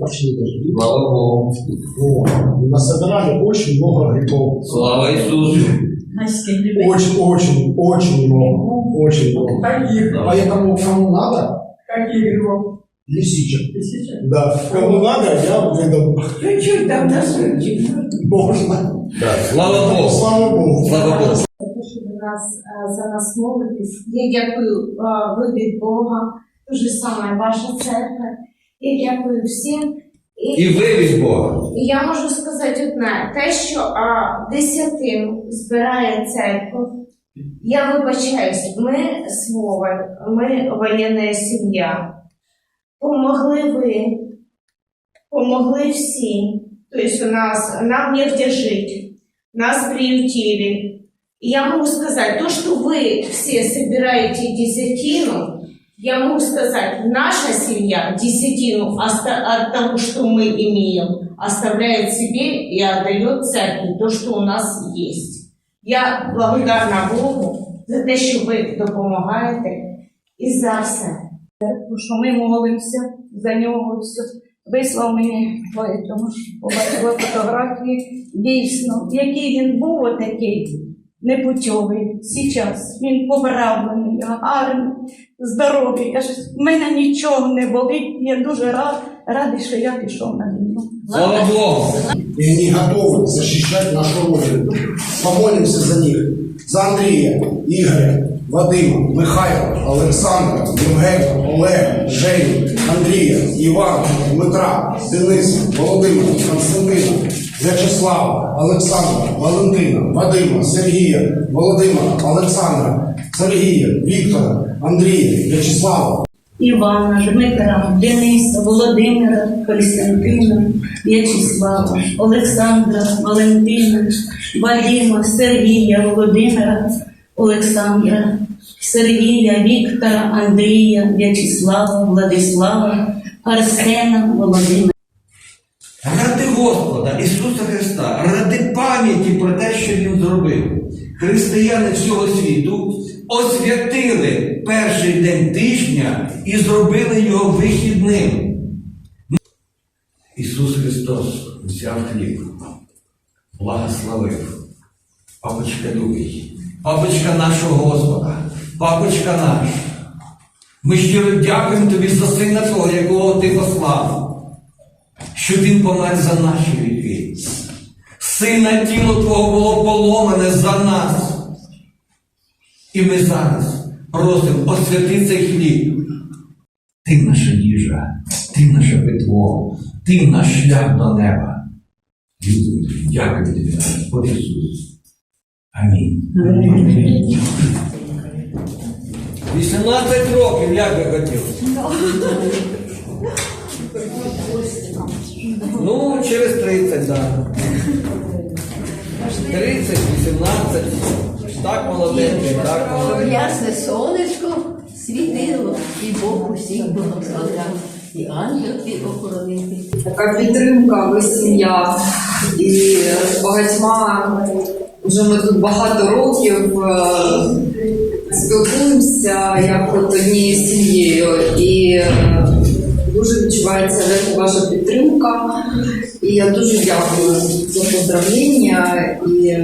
прошли дожди. Слава Богу. Вот. Насобирали очень много грибов. Слава грибів. Очень, очень, очень много. Очень много. Каких? Поэтому кому надо, Каких грибов? лисичек. Тисяча? Да, кому надо, я выдам. Чуть-чуть там на сутки. Можно. Так, слава Богу. Слава Богу. Слава Богу. нас е, за нас молитесь. Я дякую е, ви від Бога, дуже саме ваша церква. Я дякую всім. І, І ви від Бога. і я можу сказати одне: те, що а, десятину збирає церква. Я вибачаюсь, ми слово, ми воєнна сім'я. Помогли ви, помогли всі. Тобто у нас, нам негде жить, нас приютили. И я могу сказать, то, что вы все собираете десятину, я могу сказать, наша семья десятину от того, что мы имеем, оставляет себе и отдает церкви то, что у нас есть. Я благодарна Богу за те, що ви допомагаєте і за все. Що ми молимося за нього. Все. Вислав мені тому побачила фотографії. Дійсно, який він був отакий непутьовий. Сейчас він поправлений, гарний, здоровий. Каже, в мене нічого не болить. Я дуже рад, радий, що я пішов на війну. Слава Богу. И они готовы защищать нашу Родину. Помолимся за них. За Андрея, Игоря, Вадима, Михайла, Олександра, Євгена, Олега, Женю, Андрія, Івана, Дмитра, Дениса, Володимира, Константина, В'ячеслава, Олександра, Валентина, Вадима, Сергія, Володимира, Олександра, Сергія, Віктора, Андрія, В'ячеслава. Івана, Дмитра, Дениса, Володимира, Костянтина, В'ячеслава, Олександра, Валентина, Вадима, Сергія, Володимира, Олександра, Сергія, Віктора, Андрія, В'ячеслава, Владислава, Арсена, Володимира. Господа Ісуса Христа, ради пам'яті про те, що Він зробив. Християни всього світу освятили перший день тижня і зробили його вихідним. Ісус Христос взяв хліб, благословив. Папочка любить, папочка нашого Господа, папочка наш. Ми щиро дякуємо тобі за сина того, якого ти послав що він помер за наші гріхи. Сина тіло Твого було поломане за нас. І ми зараз просимо освяти цей хліб. Ти наша їжа, ти наше питво, ти наш шлях до неба. Дякую, тобі, Господь Ісус. Амінь. 18 років, як ви хотіли? Ну, через 30, так. 30, 18. Так молоденький, так молоденький. ясне сонечко світило, і Бог усіх благословляв, і ангел твій охоронити. така підтримка, ви сім'я. І з багатьма вже ми тут багато років е, спілкуємося як от однією сім'єю. І відчувається ваша підтримка. І я дуже дякую за поздравлення. І